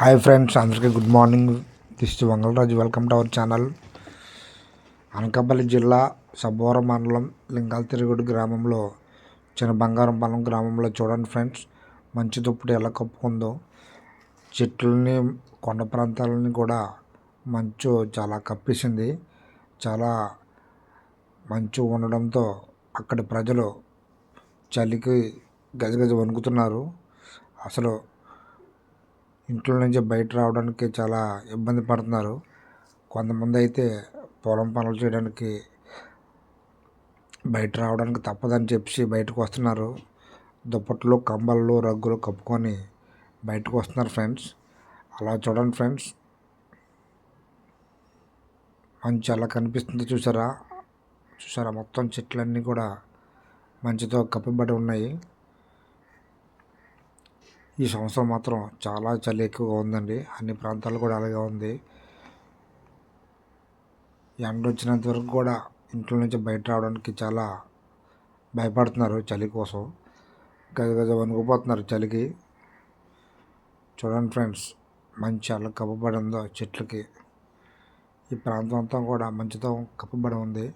Hi friends అందరికీ good morning. This Vangalaraju welcome to our channel. Anakapalli జిల్లా సబ్బోర మండలం లింగాలతిరుగుడు గ్రామంలో చిన్న బంగారంపాలెం గ్రామంలో చూడండి ఫ్రెండ్స్. మంచి దుప్పటి ఎలా కప్పుకుందో చెట్లని కొండ ప్రాంతాలని కూడా మంచు చాలా కప్పేసింది. చాలా మంచు ఉండడంతో అక్కడి ప్రజలు చలికి గజగజ వణుకుతున్నారు. అసలు ఇంట్లో నుంచి బయట రావడానికి చాలా ఇబ్బంది పడుతున్నారు. కొంతమంది అయితే పొలం పనులు చేయడానికి బయట రావడానికి తప్పదని చెప్పి బయటకు వస్తున్నారు. దుప్పట్లు కంబళ్ళు రగ్గులు కప్పుకొని బయటకు వస్తున్నారు ఫ్రెండ్స్. అలా చూడండి ఫ్రెండ్స్. మంచి అలా కనిపిస్తుంది చూసారా? చూసారా? మొత్తం చెట్లన్నీ కూడా మంచుతో కప్పబడి ఉన్నాయి. ఈ సంవత్సరం మాత్రం చాలా చలి ఎక్కువగా ఉందండి. అన్ని ప్రాంతాలు కూడా అలాగే ఉంది. ఎండ వచ్చినంత వరకు కూడా ఇంట్లో నుంచి బయట రావడానికి చాలా భయపడుతున్నారు చలి కోసం. గజ గజ వణుకుపోతున్నారు చలికి. చూడండి ఫ్రెండ్స్ మంచి అలా కప్పబడి ఉందో చెట్లకి. ఈ ప్రాంతం అంతా కూడా మంచుతో కప్పబడి ఉంది.